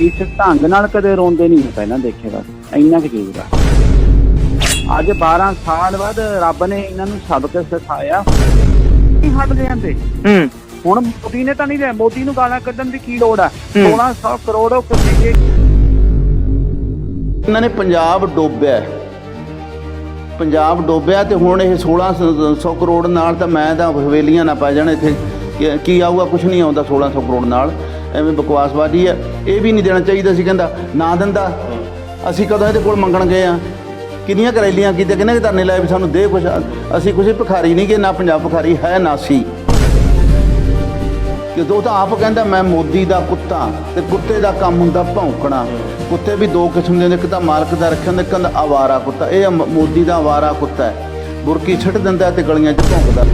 ਇਸ ਢੰਗ ਨਾਲ ਕਦੇ ਰੋਂਦੇ ਨਹੀਂ ਪਹਿਲਾਂ ਦੇਖੇ ਬਸ ਇੰਨਾ ਕੁ ਦਾ ਅੱਜ 12 ਸਾਲ ਬਾਅਦ ਰੱਬ ਨੇ ਇਹਨਾਂ ਨੂੰ ਸਬਕ ਸਿਖਾਇਆ। ਨਹੀਂ ਹਟ ਜਾਂਦੇ ਹੂੰ। ਹੁਣ ਮੋਦੀ ਨੇ ਤਾਂ ਨਹੀਂ ਲਿਆ। ਮੋਦੀ ਨੂੰ ਗਾਲਾਂ ਕੱਢਣ ਦੀ ਕੀ ਲੋੜ ਆ? ਹੂੰ। 1600 ਕਰੋੜ ਉਹ ਕਿਸੇ ਇਹਨਾਂ ਨੇ ਪੰਜਾਬ ਡੋਬਿਆ। ਪੰਜਾਬ ਡੋਬਿਆ ਤੇ ਹੁਣ ਇਹ 1600 ਕਰੋੜ ਨਾਲ ਤਾਂ ਮੈਂ ਤਾਂ ਹਵੇਲੀਆਂ ਨਾ ਪਾ ਜਾਣ ਇੱਥੇ। ਕੀ- ਕੀ ਆਊਗਾ? ਕੁਝ ਨਹੀਂ ਆਉਂਦਾ 1600 ਕਰੋੜ ਨਾਲ। ਐਵੇਂ ਬਕਵਾਸਬਾਜ਼ੀ ਹੈ ਇਹ ਵੀ ਨਹੀਂ ਦੇਣਾ ਚਾਹੀਦਾ ਸੀ, ਕਹਿੰਦਾ, ਨਾ ਦਿੰਦਾ। ਅਸੀਂ ਕਦੋਂ ਇਹਦੇ ਕੋਲ ਮੰਗਣ ਗਏ ਆ? ਕਿੰਨੀਆਂ ਕਰੈਲੀਆਂ ਕੀਤੇ ਕਿੰਨੇ ਕਿ ਧਰਨੇ ਲਾਏ ਵੀ ਸਾਨੂੰ ਦੇ ਕੁਛ ਅਸੀਂ ਕੁਛ ਭਿਖਾਰੀ ਨਹੀਂ ਕਿ ਨਾ ਪੰਜਾਬ ਭਿਖਾਰੀ ਹੈ, ਨਾ ਸੀ। ਜਦੋਂ ਤਾਂ ਆਪ ਕਹਿੰਦਾ, ਮੈਂ ਮੋਦੀ ਦਾ ਕੁੱਤਾ ਤੇ ਕੁੱਤੇ ਦਾ ਕੰਮ ਹੁੰਦਾ ਭੌਂਕਣਾ। ਕੁੱਤੇ ਵੀ ਦੋ ਕਿਸਮ ਦੇ ਹੁੰਦੇ, ਇੱਕ ਤਾਂ ਮਾਲਕ ਦਾ ਰੱਖਿਆ ਹੁੰਦਾ, ਇੱਕ ਹੁੰਦਾ ਆਵਾਰਾ ਕੁੱਤਾ। ਇਹ ਮ- ਮੋਦੀ ਦਾ ਆਵਾਰਾ ਕੁੱਤਾ ਹੈ। ਬੁਰਕੀ ਛੱਡ ਦਿੰਦਾ ਤੇ ਗਲੀਆਂ 'ਚ ਭੌਂਕਦਾ।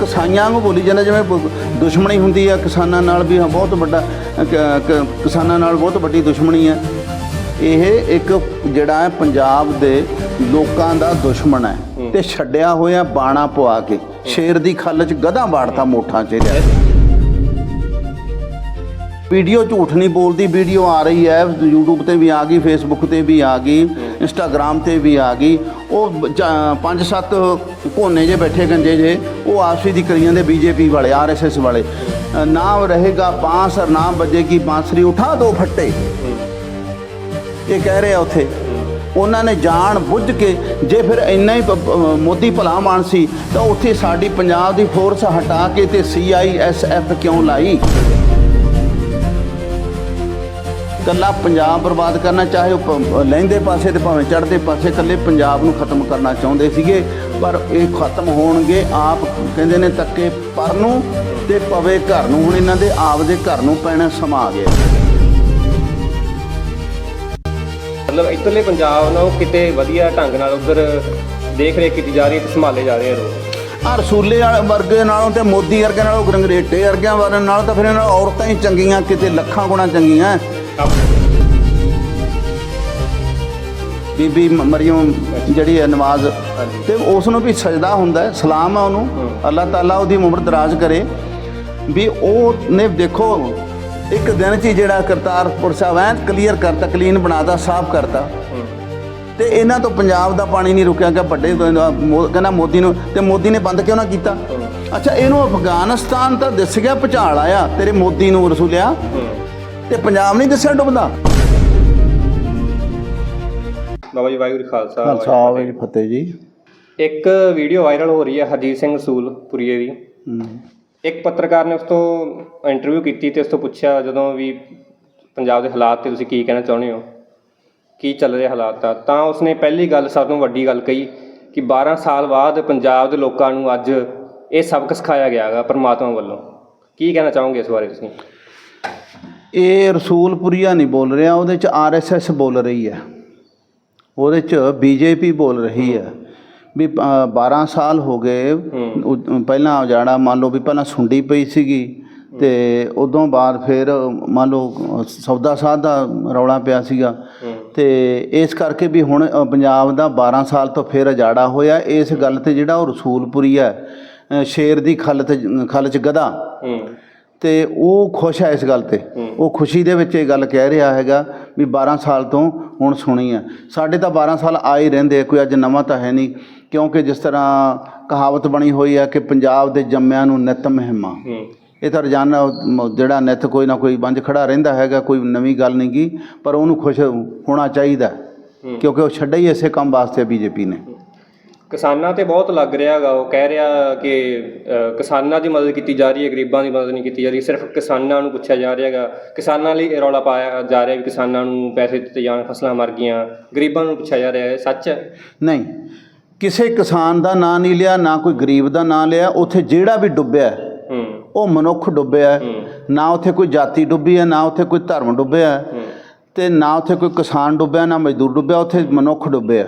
ਕਿਸਾਨਾਂ ਨੂੰ ਬੋਲੀ ਜਾਂਦਾ ਜਿਵੇਂ ਬ- ਦੁਸ਼ਮਣੀ ਹੁੰਦੀ ਹੈ ਕਿਸਾਨਾਂ ਨਾਲ ਵੀ ਹਾਂ ਬਹੁਤ ਵੱਡਾ ਅ, ਕ- ਕ- ਕਿਸਾਨਾਂ ਨਾਲ ਬਹੁਤ ਵੱਡੀ ਦੁਸ਼ਮਣੀ ਹੈ। ਇਹ ਇੱਕ ਜਿਹੜਾ ਹੈ ਪੰਜਾਬ ਦੇ ਲੋਕਾਂ ਦਾ ਦੁਸ਼ਮਣ ਹੈ। ਤੇ ਛੱਡਿਆ ਹੋਇਆ ਬਾਣਾ ਪਵਾ ਕੇ ਸ਼ੇਰ ਦੀ ਖੱਲ 'ਚ ਗਧਾ ਬਾੜਤਾ ਮੋਠਾਂ 'ਚ ਰਿਹਾ ਵੀਡੀਓ ਝੂਠ ਨਹੀਂ ਬੋਲਦੀ ਵੀਡੀਓ ਆ ਰਹੀ ਹੈ YouTube ਤੇ ਵੀ ਆ ਗਈ Facebook ਤੇ ਵੀ ਆ ਗਈ Instagram ਤੇ ਵੀ ਆ ਗਈ। ਉਹ ਬ- ਜਾਂ ਪੰਜ ਸੱਤ ਕੋਨੇ ਜੇ ਬੈਠੇ ਗੰਜੇ ਜੇ ਉਹ ਆਪਸੀ ਦੀ ਕਰੀ ਜਾਂਦੇ ਬੀਜੇਪੀ ਵਾਲੇ ਆਰਐਸਐਸ ਵਾਲੇ। ਅ, ਨਾਮ ਰਹੇਗਾ ਬਾਂਸ ਔਰ ਨਾਮ ਵੱਜੇਗੀ ਬਾਂਸਰੀ ਉਠਾ ਦੋ ਫੱਟੇ। ਇਹ ਕਹਿ ਰਹੇ ਆ ਉੱਥੇ। ਉਹਨਾਂ ਨੇ ਜਾਣ ਬੁੱਝ ਕੇ ਜੇ ਫਿਰ ਇੰਨਾ ਹੀ ਮੋਦੀ ਭਲਾ ਮਾਨ ਸੀ ਤਾਂ ਉੱਥੇ ਸਾਡੀ ਪੰਜਾਬ ਦੀ ਫੋਰਸ ਹਟਾ ਕੇ ਤੇ ਸੀਆਈਐਸਐਫ ਕਿਉਂ ਲਾਈ? ਕੱਲਾ ਪੰਜਾਬ ਬਰਬਾਦ ਕਰਨਾ ਚਾਹੇ ਉਹ ਲਹਿੰਦੇ ਪਾਸੇ ਤੇ ਭਾਵੇਂ ਚੜ੍ਹਦੇ ਪਾਸੇ ਕੱਲੇ ਪੰਜਾਬ ਨੂੰ ਖਤਮ ਕਰਨਾ ਚਾਹੁੰਦੇ ਸੀਗੇ ਪਰ ਇਹ ਖਤਮ ਹੋਣਗੇ ਆਪ ਕਹਿੰਦੇ ਨੇ ਤੱਕੇ ਪਰ ਨੂੰ ਤੇ ਪਵੇ ਘਰ ਨੂੰ। ਹੁਣ ਇਹਨਾਂ ਦੇ ਆਪ ਦੇ ਘਰ ਨੂੰ ਪੈਣਾ ਸਮਾਂ ਆ ਗਿਆ। ਮਤਲਬ ਇੱਧਰਲੇ ਪੰਜਾਬ ਨੂੰ ਕਿਤੇ ਵਧੀਆ ਢੰਗ ਨਾਲ ਉਧਰ ਦੇਖ ਰੇਖ ਕੀਤੀ ਜਾ ਰਹੀ ਤੇ ਸੰਭਾਲੇ ਜਾ ਰਹੇ ਆ ਲੋਕ। ਆ ਰਸੂਲੇ ਵਾਲੇ ਵਰਗੇ ਨਾਲੋਂ ਤੇ ਮੋਦੀ ਵਰਗੇ ਨਾਲੋਂ ਗਰੰਗਰੇਟੇ ਵਰਗਿਆਂ ਵਾਲੇ ਨਾਲੋਂ ਤਾਂ ਫਿਰ ਇਹਨਾਂ ਔਰਤਾਂ ਹੀ ਚੰਗੀਆਂ ਕਿਤੇ ਲੱਖਾਂ ਗੁਣਾ ਚੰਗੀਆਂ। ਬੀਬੀ ਮਰੀਮ ਜਿਹੜੀ ਹੈ ਨਵਾਜ਼ ਤੇ ਉਸ ਨੂੰ ਵੀ ਸਜਦਾ ਹੁੰਦਾ ਹੈ ਸਲਾਮ ਹੈ ਉਹਨੂੰ। ਅੱਲਾਹ ਤਾਲਾ ਉਹਦੀ ਉਮਰ ਦਰਾਜ਼ ਕਰੇ। ਵੀ ਉਹ ਨੇ ਦੇਖੋ ਇੱਕ ਦਿਨ 'ਚ ਜਿਹੜਾ ਕਰਤਾਰਪੁਰ ਸਾਹਿਬ ਐਨ ਕਲੀਅਰ ਕਰਤਾ ਕਲੀਨ ਬਣਾਤਾ ਸਾਫ਼ ਕਰਤਾ। ਤੇ ਇਹਨਾਂ ਤੋਂ ਪੰਜਾਬ ਦਾ ਪਾਣੀ ਨਹੀਂ ਰੁਕਿਆ ਕਿ ਵੱਡੇ ਕਹਿੰਦਾ ਮੋਦੀ ਨੂੰ ਤੇ ਮੋਦੀ ਨੇ ਬੰਦ ਕਿਉਂ ਨਾ ਕੀਤਾ? ਅੱਛਾ ਇਹਨੂੰ ਅਫਗਾਨਿਸਤਾਨ ਤਾਂ ਦਿਸ ਗਿਆ ਭੁਚਾਲ ਆਇਆ ਤੇਰੇ ਮੋਦੀ ਨੂੰ ਰਸੂਲਿਆ। ਤੇ ਪੰਜਾਬ ਨਹੀਂ ਦਿਸਿਆ ਡੁੱਬਦਾ। ਬਾਬਾ ਜੀ ਵਾਹਿਗੁਰੂ ਖਾਲਸਾ ਖਾਲਸਾ ਵਾਹਿਗੁਰੂ ਜੀ ਫਤਿਹ। ਜੀ। ਇੱਕ ਵੀਡੀਓ ਵਾਇਰਲ ਹੋ ਰਹੀ ਹੈ ਹਰਜੀਤ ਸਿੰਘ ਸੂਲ ਪੁਰੀਏ ਦੀ ਇੱਕ ਪੱਤਰਕਾਰ ਨੇ ਉਸ ਤੋਂ ਇੰਟਰਵਿਊ ਕੀਤੀ ਤੇ ਉਸ ਤੋਂ ਪੁੱਛਿਆ ਜਦੋਂ ਵੀ ਪੰਜਾਬ ਦੇ ਹਾਲਾਤ ਤੇ ਤੁਸੀਂ ਕੀ ਕਹਿਣਾ ਚਾਹੁੰਦੇ ਹੋ? ਕੀ ਚੱਲ ਰਿਹਾ ਹਾਲਾਤ ਆ ਤਾਂ ਉਸਨੇ ਪਹਿਲੀ ਗੱਲ ਸਭ ਤੋਂ ਵੱਡੀ ਗੱਲ ਕਹੀ ਕਿ 12 ਸਾਲ ਬਾਅਦ ਪੰਜਾਬ ਦੇ ਲੋਕਾਂ ਨੂੰ ਅੱਜ ਇਹ ਸਬਕ ਸਿਖਾਇਆ ਗਿਆ ਹੈਗਾ ਪਰਮਾਤਮਾ ਵੱਲੋਂ। ਕੀ ਕਹਿਣਾ ਚਾਹੋਗੇ ਇਸ ਬਾਰੇ ਤੁਸੀਂ? ਇਹ ਰਸੂਲਪੁਰੀਆ ਨਹੀਂ ਬੋਲ ਰਿਹਾ ਉਹਦੇ ਚ ਆਰਐਸਐਸ ਬੋਲ ਰਹੀ ਹੈ। ਉਹਦੇ ਚ ਬੀਜੇਪੀ ਬੋਲ ਰਹੀ ਹੈ। ਵੀ ਅ, 12 ਸਾਲ ਹੋ ਗਏ ਪਹਿਲਾਂ ਉਜਾੜਾ ਮੰਨ ਲਓ ਵੀ ਪਹਿਲਾਂ ਸੁੰਡੀ ਪਈ ਸੀਗੀ ਤੇ ਉਦੋਂ ਬਾਅਦ ਫਿਰ ਮੰਨ ਲਓ ਸੌਦਾ ਸਾਧ ਦਾ ਰੌਲਾ ਪਿਆ ਸੀਗਾ। ਤੇ ਇਸ ਕਰਕੇ ਵੀ ਹੁਣ ਪੰਜਾਬ ਦਾ 12 ਸਾਲ ਤੋਂ ਫਿਰ ਉਜਾੜਾ ਹੋਇਆ। ਇਸ ਗੱਲ ਤੇ ਜਿਹੜਾ ਉਹ ਰਸੂਲਪੁਰੀ ਹੈ ਸ਼ੇਰ ਦੀ ਖੱਲ ਤੇ ਖੱਲ ਚ ਗਧਾ। ਤੇ ਉਹ ਖੁਸ਼ ਹੈ ਇਸ ਗੱਲ ਤੇ। ਉਹ ਖੁਸ਼ੀ ਦੇ ਵਿੱਚ ਇਹ ਗੱਲ ਕਹਿ ਰਿਹਾ ਹੈਗਾ ਵੀ 12 ਸਾਲ ਤੋਂ ਹੁਣ ਸੁਣੀ ਹੈ। ਸਾਡੇ ਤਾਂ 12 ਸਾਲ ਆ ਹੀ ਰਹਿੰਦੇ ਕੋਈ ਅੱਜ ਨਵਾਂ ਤਾਂ ਹੈ ਨਹੀਂ ਕਿਉਂਕਿ ਜਿਸ ਤਰ੍ਹਾਂ ਕਹਾਵਤ ਬਣੀ ਹੋਈ ਹੈ ਕਿ ਪੰਜਾਬ ਦੇ ਜੰਮਿਆਂ ਨੂੰ ਨਿਤ ਮਹਿਮਾ। ਇਹ ਤਾਂ ਰੋਜ਼ਾਨਾ ਜਿਹੜਾ ਨਿਤ ਕੋਈ ਨਾ ਕੋਈ ਬੰਜ ਖੜਾ ਰਹਿੰਦਾ ਹੈਗਾ ਕੋਈ ਨਵੀਂ ਗੱਲ ਨਹੀਂ ਗੀ ਪਰ ਉਹਨੂੰ ਖੁਸ਼ ਹੋਣਾ ਚਾਹੀਦਾ। ਕਿਉਂਕਿ ਉਹ ਛੱਡਿਆ ਹੀ ਇਸੇ ਕੰਮ ਵਾਸਤੇ ਬੀਜੇਪੀ ਨੇ। ਕਿਸਾਨਾਂ ਤੇ ਬਹੁਤ ਲੱਗ ਰਿਹਾ ਹੈਗਾ ਉਹ ਕਹਿ ਰਿਹਾ ਕਿ ਅ, ਕਿਸਾਨਾਂ ਦੀ ਮਦਦ ਕੀਤੀ ਜਾ ਰਹੀ ਹੈ ਗਰੀਬਾਂ ਦੀ ਮਦਦ ਨਹੀਂ ਕੀਤੀ ਜਾ ਰਹੀ। ਸਿਰਫ ਕਿਸਾਨਾਂ ਨੂੰ ਪੁੱਛਿਆ ਜਾ ਰਿਹਾ ਹੈਗਾ ਕਿਸਾਨਾਂ ਲਈ ਇਹ ਰੌਲਾ ਪਾਇਆ ਜਾ ਰਿਹਾ ਵੀ ਕਿਸਾਨਾਂ ਨੂੰ ਪੈਸੇ ਦਿੱਤੇ ਜਾਣ ਫਸਲਾਂ ਮਰ ਗਈਆਂ ਗਰੀਬਾਂ ਨੂੰ ਪੁੱਛਿਆ ਜਾ ਰਿਹਾ ਹੈ ਸੱਚ ਹੈ? ਨਹੀਂ। ਕਿਸੇ ਕਿਸਾਨ ਦਾ ਨਾਂ ਨਹੀਂ ਲਿਆ ਨਾ ਕੋਈ ਗਰੀਬ ਦਾ ਨਾਂ ਲਿਆ। ਉੱਥੇ ਜਿਹੜਾ ਵੀ ਡੁੱਬਿਆ ਹੈ, ਹੂੰ। ਉਹ ਮਨੁੱਖ ਡੁੱਬਿਆ ਹੈ। ਨਾ ਉੱਥੇ ਕੋਈ ਜਾਤੀ ਡੁੱਬੀ ਹੈ ਨਾ ਉੱਥੇ ਕੋਈ ਧਰਮ ਡੁੱਬਿਆ ਹੈ, ਤੇ ਨਾ ਉੱਥੇ ਕੋਈ ਕਿਸਾਨ ਡੁੱਬਿਆ ਨਾ ਮਜ਼ਦੂਰ ਡੁੱਬਿਆ ਉੱਥੇ ਮਨੁੱਖ ਡੁੱਬਿਆ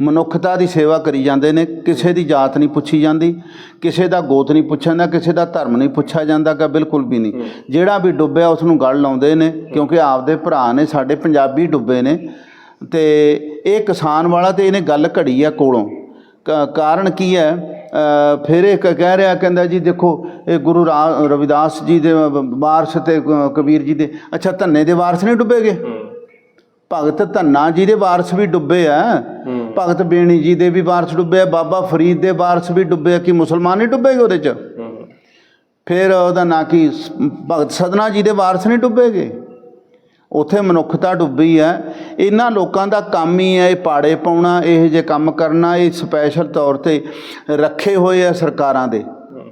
ਮਨੁੱਖਤਾ ਦੀ ਸੇਵਾ ਕਰੀ ਜਾਂਦੇ ਨੇ ਕਿਸੇ ਦੀ ਜਾਤ ਨਹੀਂ ਪੁੱਛੀ ਜਾਂਦੀ ਕਿਸੇ ਦਾ ਗੋਤ ਨਹੀਂ ਪੁੱਛਿਆ ਜਾਂਦਾ ਕਿਸੇ ਦਾ ਧਰਮ ਨਹੀਂ ਪੁੱਛਿਆ ਜਾਂਦਾ ਕਿ ਬਿਲਕੁਲ ਵੀ ਨਹੀਂ। ਜਿਹੜਾ ਵੀ ਡੁੱਬਿਆ ਉਸ ਨੂੰ ਗਲ ਲਾਉਂਦੇ ਨੇ ਕਿਉਂਕਿ ਆਪਦੇ ਭਰਾ ਨੇ ਸਾਡੇ ਪੰਜਾਬੀ ਡੁੱਬੇ ਨੇ। ਤੇ ਇਹ ਕਿਸਾਨ ਵਾਲਾ ਤੇ ਇਹਨੇ ਗੱਲ ਘੜੀ ਆ ਕੋਲੋਂ। ਕਾਰਨ ਕੀ ਹੈ? ਫਿਰ ਇਹ ਕਹਿ ਰਿਹਾ ਕਹਿੰਦਾ ਜੀ ਦੇਖੋ ਇਹ ਗੁਰੂ ਰਵਿਦਾਸ ਜੀ ਦੇ ਵਾਰਸ ਤੇ ਕਬੀਰ ਜੀ ਦੇ ਅੱਛਾ ਧੰਨੇ ਦੇ ਵਾਰਸ ਨਹੀਂ ਡੁੱਬੇਗੇ? ਭਗਤ ਧੰਨਾ ਜੀ ਦੇ ਵਾਰਸ ਵੀ ਡੁੱਬੇ ਆ। ਭਗਤ ਬੇਣੀ ਜੀ ਦੇ ਵੀ ਵਾਰਸ ਡੁੱਬੇ ਆ ਬਾਬਾ ਫਰੀਦ ਦੇ ਵਾਰਸ ਵੀ ਡੁੱਬੇ ਆ ਕਿ ਮੁਸਲਮਾਨ ਨਹੀਂ ਡੁੱਬੇਗੇ ਉਹਦੇ ਚ? ਫਿਰ ਉਹਦਾ ਨਾਂ ਕੀ? ਭਗਤ ਸਦਨਾ ਜੀ ਦੇ ਵਾਰਸ ਨਹੀਂ ਡੁੱਬੇਗੇ ਉਥੇ ਮਨੁੱਖਤਾ ਡੁੱਬੀ ਹੈ ਇਹਨਾਂ ਲੋਕਾਂ ਦਾ ਕੰਮ ਹੀ ਹੈ ਇਹ ਪਾੜੇ ਪਾਉਣਾ ਇਹ ਜੇ ਕੰਮ ਕਰਨਾ ਇਹ ਸਪੈਸ਼ਲ ਤੌਰ ਤੇ ਰੱਖੇ ਹੋਏ ਆ ਸਰਕਾਰਾਂ ਦੇ।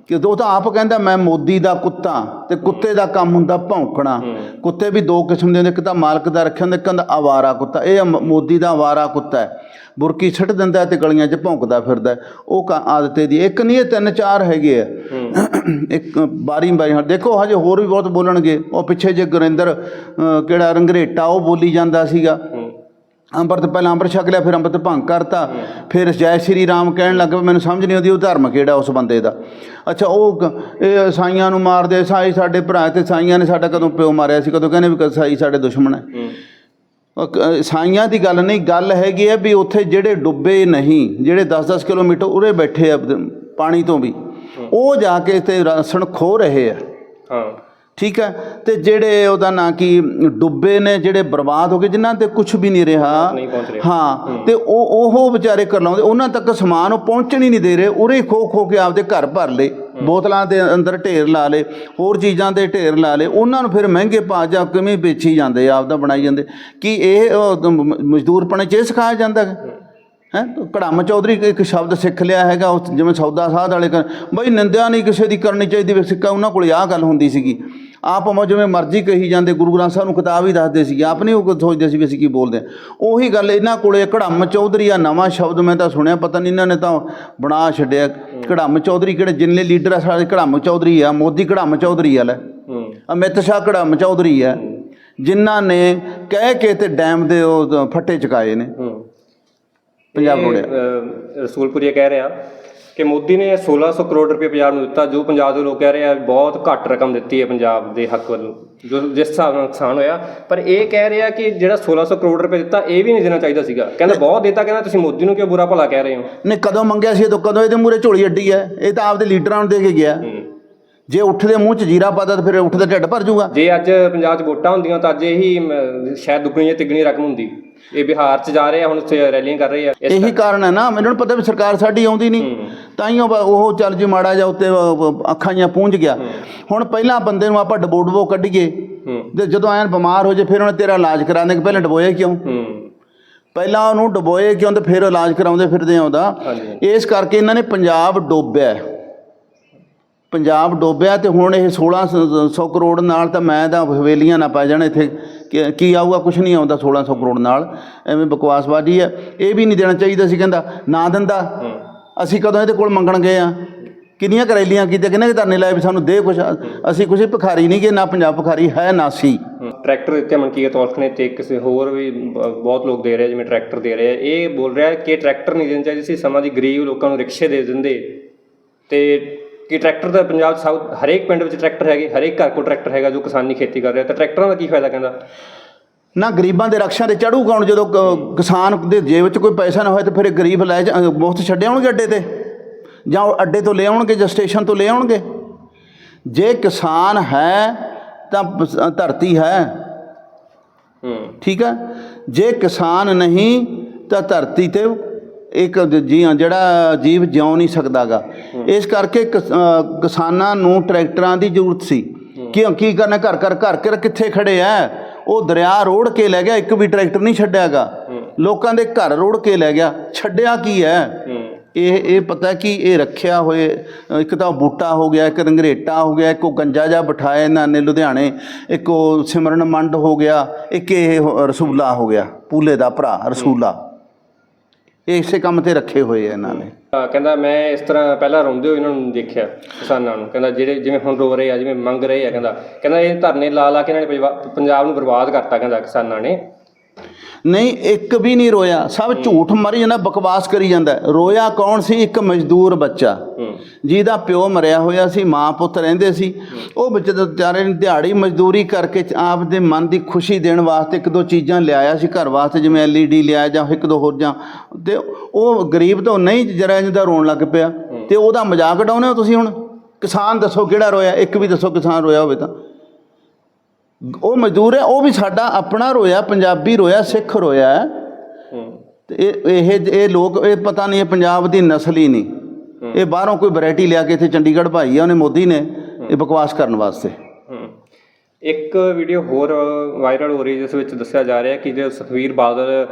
ਕਿ ਉਹ ਤਾਂ ਆਪ ਕਹਿੰਦਾ ਮੈਂ ਮੋਦੀ ਦਾ ਕੁੱਤਾ ਤੇ ਕੁੱਤੇ ਦਾ ਕੰਮ ਹੁੰਦਾ ਭੌਂਕਣਾ। ਕੁੱਤੇ ਵੀ ਦੋ ਕਿਸਮ ਦੇ ਹੁੰਦੇ ਇੱਕ ਤਾਂ ਮਾਲਕ ਦਾ ਰੱਖਿਆ ਹੁੰਦਾ ਇੱਕ ਹੁੰਦਾ ਆਵਾਰਾ ਕੁੱਤਾ। ਇਹ ਮੋਦੀ ਦਾ ਆਵਾਰਾ ਕੁੱਤਾ ਹੈ। ਬੁਰਕੀ ਛੱਡ ਦਿੰਦਾ ਤੇ ਗਲੀਆਂ 'ਚ ਭੌਂਕਦਾ ਫਿਰਦਾ। ਉਹ ਕ- ਆਦਤ ਦੀ ਇੱਕ ਨਹੀਂ ਇਹ ਤਿੰਨ ਚਾਰ ਹੈਗੇ ਆ। ਇੱਕ ਬਾਰੀ ਬਾਰੀ ਦੇਖੋ ਹਜੇ ਹੋਰ ਵੀ ਬਹੁਤ ਬੋਲਣਗੇ। ਉਹ ਪਿੱਛੇ ਜੇ ਗੁਰਿੰਦਰ ਕਿਹੜਾ ਰੰਗਰੇਟਾ ਉਹ ਬੋਲੀ ਜਾਂਦਾ ਸੀਗਾ। ਅੰਮ੍ਰਿਤ ਪਹਿਲਾਂ ਅੰਮ੍ਰਿਤ ਛਕ ਲਿਆ ਫਿਰ ਅੰਮ੍ਰਿਤ ਭੰਗ ਕਰਤਾ ਫਿਰ ਜੈ ਸ਼੍ਰੀ ਰਾਮ ਕਹਿਣ ਲੱਗ ਪਏ ਮੈਨੂੰ ਸਮਝ ਨਹੀਂ ਆਉਂਦੀ ਉਹ ਧਰਮ ਕਿਹੜਾ ਉਸ ਬੰਦੇ ਦਾ। ਅੱਛਾ ਉਹ ਇਹ ਸਾਈਆਂ ਨੂੰ ਮਾਰਦੇ ਸਾਈ ਸਾਡੇ ਭਰਾ ਤੇ ਸਾਈਆਂ ਨੇ ਸਾਡਾ ਕਦੋਂ ਪਿਓ ਮਾਰਿਆ ਸੀ ਕਦੋਂ ਕਹਿੰਦੇ ਵੀ ਸਾਈ ਸਾਡੇ ਦੁਸ਼ਮਣ ਹੈ। ਸਾਈਆਂ ਦੀ ਗੱਲ ਨਹੀਂ ਗੱਲ ਹੈਗੀ ਹੈ ਵੀ ਉੱਥੇ ਜਿਹੜੇ ਡੁੱਬੇ ਨਹੀਂ ਜਿਹੜੇ 10-10 ਕਿਲੋਮੀਟਰ ਉਰੇ ਬੈਠੇ ਆ ਪਾਣੀ ਤੋਂ ਵੀ ਉਹ ਜਾ ਕੇ ਤੇ ਰਾਸ਼ਨ ਖੋ ਰਹੇ ਆ। ਹਾਂ। ਠੀਕ ਹੈ? ਤੇ ਜਿਹੜੇ ਉਹਦਾ ਨਾਂ ਕੀ? ਡੁੱਬੇ ਨੇ ਜਿਹੜੇ ਬਰਬਾਦ ਹੋ ਗਏ ਜਿਨ੍ਹਾਂ ਤੇ ਕੁਝ ਵੀ ਨਹੀਂ ਰਿਹਾ। ਹਾਂ ਤੇ ਉਹ ਉਹ ਵਿਚਾਰੇ ਕਰ ਲਾਉਂਦੇ ਉਹਨਾਂ ਤੱਕ ਸਮਾਨ ਉਹ ਪਹੁੰਚਣ ਹੀ ਨਹੀਂ ਦੇ ਰਹੇ। ਉਰੇ ਖੋ ਖੋ ਕੇ ਆਪਦੇ ਘਰ ਭਰ ਲਏ। ਬੋਤਲਾਂ ਦੇ ਅੰਦਰ ਢੇਰ ਲਾ ਲਏ ਹੋਰ ਚੀਜ਼ਾਂ ਦੇ ਢੇਰ ਲਾ ਲਏ। ਉਹਨਾਂ ਨੂੰ ਫਿਰ ਮਹਿੰਗੇ ਪਾ ਜਾ ਕਿਵੇਂ ਵੇਚੀ ਜਾਂਦੇ ਆ, ਆਪਦਾ ਬਣਾਈ ਜਾਂਦੇ। ਕੀ ਇਹ ਮਜ਼ਦੂਰਪਣੇ ਚ ਇਹ ਸਿਖਾਇਆ ਜਾਂਦਾ ਹੈ? ਹੈ। ਕੜਮ ਚੌਧਰੀ ਇੱਕ ਸ਼ਬਦ ਸਿੱਖ ਲਿਆ ਹੈਗਾ ਜਿਵੇਂ ਸੌਦਾ ਸਾਧ ਵਾਲੇ ਬਈ ਨਿੰਦਿਆ ਨਹੀਂ ਕਿਸੇ ਦੀ ਕਰਨੀ ਚਾਹੀਦੀ ਵੀ ਸਿੱਕਾ ਉਹਨਾਂ ਕੋਲ ਆਹ ਗੱਲ ਹੁੰਦੀ ਸੀਗੀ। ਆਪ ਉਹ ਜਿਵੇਂ ਮਰਜ਼ੀ ਕਹੀ ਜਾਂਦੇ ਗੁਰੂ ਗ੍ਰੰਥ ਸਾਹਿਬ ਨੂੰ ਕਿਤਾਬ ਹੀ ਦੱਸਦੇ ਸੀ ਆਪ ਨਹੀਂ ਉਹ ਸੋਚਦੇ ਸੀ ਵੀ ਅਸੀਂ ਕੀ ਬੋਲਦੇ ਉਹੀ ਗੱਲ ਇਹਨਾਂ ਕੋਲੇ ਕੜਮ ਚੌਧਰੀ ਆ ਨਵਾਂ ਸ਼ਬਦ ਮੈਂ ਤਾਂ ਸੁਣਿਆ ਪਤਾ ਨਹੀਂ ਇਹਨਾਂ ਨੇ ਤਾਂ ਬਣਾ ਛੱਡਿਆ। ਕੜਮ ਚੌਧਰੀ ਕਿਹੜੇ ਜਿੰਨੇ ਲੀਡਰ ਆ ਸਾਰੇ ਕੜਮ ਚੌਧਰੀ ਆ ਮੋਦੀ ਕੜਮ ਚੌਧਰੀ ਆ ਲੈ। ਅਮਿਤ ਸ਼ਾਹ ਕੜਮ ਚੌਧਰੀ ਆ। ਜਿਨ੍ਹਾਂ ਨੇ ਕਹਿ ਕੇ ਤੇ ਡੈਮ ਦੇ ਉਹ ਫੱਟੇ ਚੁਕਾਏ ਨੇ। ਪੰਜਾਬ ਅ, ਰਸੂਲਪੁਰੀਆ ਕਹਿ ਰਿਹਾ ਕਿ ਮੋਦੀ ਨੇ 1600 ਕਰੋੜ ਰੁਪਏ ਪੰਜਾਬ ਨੂੰ ਦਿੱਤਾ ਜੋ ਪੰਜਾਬ ਦੇ ਲੋਕ ਕਹਿ ਰਹੇ ਆ ਬਹੁਤ ਘੱਟ ਰਕਮ ਦਿੱਤੀ ਹੈ ਪੰਜਾਬ ਦੇ ਹੱਕ ਵੱਲੋਂ ਜੋ ਜਿਸ ਹਿਸਾਬ ਨਾਲ ਨੁਕਸਾਨ ਹੋਇਆ। ਪਰ ਇਹ ਕਹਿ ਰਿਹਾ ਕਿ ਜਿਹੜਾ 1600 ਕਰੋੜ ਰੁਪਏ ਦਿੱਤਾ ਇਹ ਵੀ ਨਹੀਂ ਦੇਣਾ ਚਾਹੀਦਾ ਸੀਗਾ। ਕਹਿੰਦਾ ਬਹੁਤ ਦਿੱਤਾ ਕਹਿੰਦਾ ਤੁਸੀਂ ਮੋਦੀ ਨੂੰ ਕਿਉਂ ਬੁਰਾ ਭਲਾ ਕਹਿ ਰਹੇ ਹੋ? ਨੇ ਕਦੋਂ ਮੰਗਿਆ ਸੀ ਇਹ ਤੋਂ ਕਦੋਂ? ਇਹਦੇ ਮੂਰੇ ਝੋਲੀ ਅੱਡੀ ਹੈ। ਇਹ ਤਾਂ ਆਪਦੇ ਲੀਡਰਾਂ ਨੂੰ ਦੇ ਕੇ ਗਿਆ। ਜੇ ਉੱਠਦੇ ਮੂੰਹ 'ਚ ਜੀਰਾ ਪਾਦਾ ਤਾਂ ਫਿਰ ਉੱਠਦੇ ਢਿੱਡ ਭਰ ਜਾਊਗਾ ਜੇ ਅੱਜ ਪੰਜਾਬ 'ਚ ਵੋਟਾਂ ਹੁੰਦੀਆਂ ਤਾਂ ਅੱਜ ਇਹੀ ਮ, ਸ਼ਾਇਦ ਦੁੱਗਣੀ ਜਾਂ ਤਿੱਗਣੀ ਰਕਮ ਹੁੰਦੀ। ਇਹ ਬਿਹਾਰ 'ਚ ਜਾ ਰਹੇ ਆ ਹੁਣ ਉੱਥੇ ਰੈਲੀਆਂ ਕਰ ਰਹੇ ਆ। ਇਸ ਇਹੀ ਕਾਰਨ ਹੈ ਨਾ ਮੈਨੂੰ ਪਤਾ ਵੀ ਸਰਕਾਰ ਸਾਡੀ ਆਉਂਦੀ ਨਹੀਂ ਤਾਂ ਹੀ ਉਹ ਉਹ ਚੱਲ ਜੀ ਮਾੜਾ ਜਿਹਾ ਉੱਤੇ ਅੱਖਾਂ ਜੀਆਂ ਪੂੰਝ ਗਿਆ। ਹੁਣ ਪਹਿਲਾਂ ਬੰਦੇ ਨੂੰ ਆਪਾਂ ਡਬੋ ਡਬੋ ਕੱਢੀਏ। ਹੂੰ। ਤੇ ਜਦੋਂ ਐਨ ਬਿਮਾਰ ਹੋ ਜੇ ਫਿਰ ਉਹਨੇ ਤੇਰਾ ਇਲਾਜ ਕਰਾਉਂਦੇ ਕਿ ਪਹਿਲਾਂ ਡਬੋਏ ਕਿਉਂ? ਹੂੰ। ਪਹਿਲਾਂ ਉਹਨੂੰ ਡਬੋਏ ਕਿਉਂ ਤੇ ਫਿਰ ਇਲਾਜ ਕਰਾਉਂਦੇ ਫਿਰਦੇ ਆ ਉਹਦਾ। ਹਾਂਜੀ। ਇਸ ਕਰਕੇ ਇਹਨਾਂ ਨੇ ਪੰਜਾਬ ਡੋਬਿਆ। ਹੈ। ਪੰਜਾਬ ਡੋਬਿਆ ਤੇ ਹੁਣ ਇਹ 1600 ਕਰੋੜ ਨਾਲ ਤਾਂ ਮੈਂ ਤਾਂ ਹਵੇਲੀਆਂ ਨਾ ਪੈ ਜਾਣ ਇੱਥੇ। ਕੀ- ਕੀ ਆਊਗਾ? ਕੁਝ ਨਹੀਂ ਆਉਂਦਾ 1600 ਕਰੋੜ ਨਾਲ। ਐਵੇਂ ਬਕਵਾਸਬਾਜ਼ੀ ਹੈ ਇਹ ਵੀ ਨਹੀਂ ਦੇਣਾ ਚਾਹੀਦਾ ਸੀ ਕਹਿੰਦਾ ਨਾ ਦਿੰਦਾ। ਅਸੀਂ ਕਦੋਂ ਇਹਦੇ ਕੋਲ ਮੰਗਣ ਗਏ ਆ? ਕਿੰਨੀਆਂ ਕਰੈਲੀਆਂ ਕੀਤੀਆਂ? ਕਿੰਨੇ ਕੁ ਧਰਨੇ ਲਾਏ ਵੀ ਸਾਨੂੰ ਦੇ ਕੁਛ? ਅਸੀਂ ਕੁਛ ਭਿਖਾਰੀ ਨਹੀਂ ਗਏ ਨਾ ਪੰਜਾਬ ਭਿਖਾਰੀ ਹੈ ਨਾ ਸੀ। ਟਰੈਕਟਰ ਦਿੱਤੇ ਮਨਕੀਰਤ ਔਲਖ ਨੇ ਤੇ ਕਿਸੇ ਹੋਰ ਵੀ ਬਹੁਤ ਲੋਕ ਦੇ ਰਹੇ ਜਿਵੇਂ ਟਰੈਕਟਰ ਦੇ ਰਹੇ ਇਹ ਬੋਲ ਰਿਹਾ ਕਿ ਟਰੈਕਟਰ ਨਹੀਂ ਦੇਣੇ ਚਾਹੀਦੇ ਸੀ। ਸਮਾਂ ਦੀ ਗਰੀਬ ਲੋਕਾਂ ਨੂੰ ਰਿਕਸ਼ੇ ਦੇ ਦਿੰਦੇ। ਤੇ ਕਿ ਟਰੈਕਟਰ ਦਾ ਪੰਜਾਬ 'ਚ ਸਭ ਹਰੇਕ ਪਿੰਡ ਵਿੱਚ ਟਰੈਕਟਰ ਹੈਗੇ ਹਰੇਕ ਘਰ ਕੋਲ ਟਰੈਕਟਰ ਹੈਗਾ ਜੋ ਕਿਸਾਨੀ ਖੇਤੀ ਕਰ ਰਿਹਾ। ਤਾਂ ਟਰੈਕਟਰਾਂ ਦਾ ਕੀ ਫਾਇਦਾ ਕਹਿੰਦਾ? ਨਾ ਗਰੀਬਾਂ ਦੇ ਰਕਸ਼ਾਂ ਤੇ ਚੜੂ ਕੌਣ ਜਦੋਂ ਕ- ਕਿਸਾਨ ਦੇ ਜੇਬ 'ਚ ਕੋਈ ਪੈਸਾ ਨਾ ਹੋਏ ਤੇ ਫਿਰ ਇਹ ਗਰੀਬ ਲੈ ਜਾ ਮੁਫਤ ਛੱਡੇ ਆਉਣਗੇ ਅੱਡੇ ਤੇ। ਜਾਂ ਉਹ ਅੱਡੇ ਤੋਂ ਲੈ ਆਉਣਗੇ ਜਾਂ ਸਟੇਸ਼ਨ ਤੋਂ ਲੈ ਆਉਣਗੇ। ਜੇ ਕਿਸਾਨ ਹੈ ਤਾਂ ਧਰਤੀ ਹੈ। ਹੂੰ। ਠੀਕ ਹੈ? ਜੇ ਕਿਸਾਨ ਨਹੀਂ ਤਾਂ ਧਰਤੀ ਤੇ ਇੱਕ ਜੀ ਜਿਹੜਾ ਜੀਵ ਜਿਉ ਨਹੀਂ ਸਕਦਾਗਾ। ਇਸ ਕਰਕੇ ਕਿਸ- ਅ, ਕਿਸਾਨਾਂ ਨੂੰ ਟਰੈਕਟਰਾਂ ਦੀ ਜ਼ਰੂਰਤ ਸੀ। ਕਿਉਂ ਕੀ ਕਰਨਾ? ਘਰ ਘਰ ਘਰ ਘਰ ਕਿੱਥੇ ਖੜੇ ਆ ਉਹ ਦਰਿਆ ਰੋੜ ਕੇ ਲੈ ਗਿਆ ਇੱਕ ਵੀ ਟਰੈਕਟਰ ਨਹੀਂ ਛੱਡਿਆਗਾ। ਲੋਕਾਂ ਦੇ ਘਰ ਰੋੜ ਕੇ ਲੈ ਗਿਆ। ਛੱਡਿਆ ਕੀ ਹੈ। ਇਹ ਇਹ ਪਤਾ ਕਿ ਇਹ ਰੱਖਿਆ ਹੋਏ ਇੱਕ ਤਾਂ ਉਹ ਬੂਟਾ ਹੋ ਗਿਆ ਇੱਕ ਰੰਗਰੇਟਾ ਹੋ ਗਿਆ ਇੱਕ ਉਹ ਗੰਜਾ ਜਾ ਬਿਠਾਇਆ ਇਹਨਾਂ ਨੇ ਲੁਧਿਆਣੇ ਇੱਕ ਉਹ ਸਿਮਰਨ ਮੰਡ ਹੋ ਗਿਆ ਇੱਕ ਇਹ ਹੋ- ਰਸੂਲਾ ਹੋ ਗਿਆ ਪੂਲੇ ਦਾ ਭਰਾ ਰਸੂਲਾ। ਇਹ ਇਸੇ ਕੰਮ ਤੇ ਰੱਖੇ ਹੋਏ ਆ ਇਹਨਾਂ ਨੇ। ਹਾਂ, ਕਹਿੰਦਾ ਮੈਂ ਇਸ ਤਰ੍ਹਾਂ ਪਹਿਲਾਂ ਰੋਂਦੇ ਹੋਏ ਇਹਨਾਂ ਨੂੰ ਦੇਖਿਆ ਕਿਸਾਨਾਂ ਨੂੰ। ਕਹਿੰਦਾ ਜਿਹੜੇ ਜਿਵੇਂ ਹੁਣ ਰੋ ਰਹੇ ਆ ਜਿਵੇਂ ਮੰਗ ਰਹੇ ਆ ਕਹਿੰਦਾ। ਕਹਿੰਦਾ ਇਹ ਧਰਨੇ ਲਾ ਲਾ ਕੇ ਇਹਨਾਂ ਨੇ ਪੰਜਾਬ- ਪੰਜਾਬ ਨੂੰ ਬਰਬਾਦ ਕਰਤਾ ਕਹਿੰਦਾ ਕਿਸਾਨਾਂ ਨੇ। ਨਹੀਂ ਇੱਕ ਵੀ ਨਹੀਂ ਰੋਇਆ। ਸਭ ਝੂਠ ਮਾਰੀ ਜਾਂਦਾ ਬਕਵਾਸ ਕਰੀ ਜਾਂਦਾ। ਰੋਇਆ ਕੌਣ ਸੀ? ਇੱਕ ਮਜ਼ਦੂਰ ਬੱਚਾ। ਜਿਹਦਾ ਪਿਓ ਮਰਿਆ ਹੋਇਆ ਸੀ ਮਾਂ ਪੁੱਤ ਰਹਿੰਦੇ ਸੀ। ਉਹ ਵਿੱਚ ਵਿਚਾਰੇ ਨੇ ਦਿਹਾੜੀ ਮਜ਼ਦੂਰੀ ਕਰਕੇ ਆਪ ਦੇ ਮਨ ਦੀ ਖੁਸ਼ੀ ਦੇਣ ਵਾਸਤੇ ਇੱਕ ਦੋ ਚੀਜ਼ਾਂ ਲਿਆਇਆ ਸੀ ਘਰ ਵਾਸਤੇ ਜਿਵੇਂ ਐਲਈਡੀ ਲਿਆਇਆ ਜਾਂ ਇੱਕ ਦੋ ਹੋਰ ਜਾਂ ਤੇ ਉਹ ਗਰੀਬ ਤੋਂ ਨਹੀਂ ਜਰਾ ਜਿਹਾ ਰੋਣ ਲੱਗ ਪਿਆ। ਤੇ ਉਹਦਾ ਮਜ਼ਾਕ ਉਡਾਉਂਦੇ ਹੋ ਤੁਸੀਂ ਹੁਣ? ਕਿਸਾਨ ਦੱਸੋ ਕਿਹੜਾ ਰੋਇਆ? ਇੱਕ ਵੀ ਦੱਸੋ ਕਿਸਾਨ ਰੋਇਆ ਹੋਵੇ ਤਾਂ। ਉਹ ਮਜ਼ਦੂਰ ਹੈ, ਉਹ ਵੀ ਸਾਡਾ ਆਪਣਾ ਰੋਇਆ, ਪੰਜਾਬੀ ਰੋਇਆ, ਸਿੱਖ ਰੋਇਆ ਹੈ। ਤੇ ਇਹ ਇਹ ਇਹ ਲੋਕ, ਇਹ ਪਤਾ ਨਹੀਂ, ਇਹ ਪੰਜਾਬ ਦੀ ਨਸਲ ਹੀ ਨਹੀਂ। ਇਹ ਬਾਹਰੋਂ ਕੋਈ ਵੈਰਾਈਟੀ ਲਿਆ ਕੇ ਇੱਥੇ ਚੰਡੀਗੜ੍ਹ ਭਾਈ ਆ, ਉਹਨੇ ਮੋਦੀ ਨੇ ਇਹ ਬਕਵਾਸ ਕਰਨ ਵਾਸਤੇ। ਇੱਕ ਵੀਡੀਓ ਹੋਰ ਵਾਇਰਲ ਹੋ ਰਹੀ ਜਿਸ ਵਿੱਚ ਦੱਸਿਆ ਜਾ ਰਿਹਾ ਕਿ ਜੇ ਸੁਖਵੀਰ ਬਾਦਲ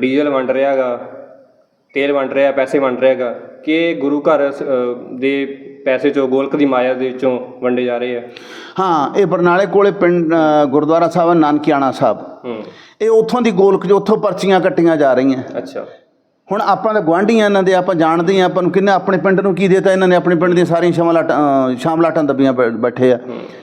ਡੀਜ਼ਲ ਵੰਡ ਰਿਹਾ ਹੈਗਾ, ਤੇਲ ਵੰਡ ਰਿਹਾ, ਪੈਸੇ ਵੰਡ ਰਿਹਾ ਹੈਗਾ, ਕਿ ਗੁਰੂ ਘਰ ਦੇ ਪੈਸੇ ਚੋਂ ਗੋਲਕ ਦੀ ਮਾਇਆ ਦੇ ਵਿੱਚੋਂ ਵੰਡੇ ਜਾ ਰਹੇ ਆ। ਹਾਂ ਇਹ ਬਰਨਾਲੇ ਕੋਲੇ ਪਿੰਡ ਅ, ਗੁਰਦੁਆਰਾ ਸਾਹਿਬ ਹੈ ਨਾਨਕਿਆਣਾ ਸਾਹਿਬ। ਹੂੰ। ਇਹ ਉੱਥੋਂ ਦੀ ਗੋਲਕ ਜੋ ਉੱਥੋਂ ਪਰਚੀਆਂ ਕੱਟੀਆਂ ਜਾ ਰਹੀਆਂ। ਅੱਛਾ। ਹੁਣ ਆਪਾਂ ਦੇ ਗੁਆਂਢੀਆਂ ਇਹਨਾਂ ਦੇ ਆਪਾਂ ਜਾਣਦੇ ਹਾਂ ਆਪਾਂ ਨੂੰ ਕਿੰਨਾ ਆਪਣੇ ਪਿੰਡ ਨੂੰ ਕੀ ਦੇਤਾ ਇਹਨਾਂ ਨੇ ਆਪਣੇ ਪਿੰਡ ਦੀਆਂ ਸਾਰੀਆਂ ਸ਼ਾਮਲਾਟ ਅ, ਸ਼ਾਮਲਾਟਾਂ ਦੱਬੀਆਂ ਬੈ- ਬੈਠੇ ਆ।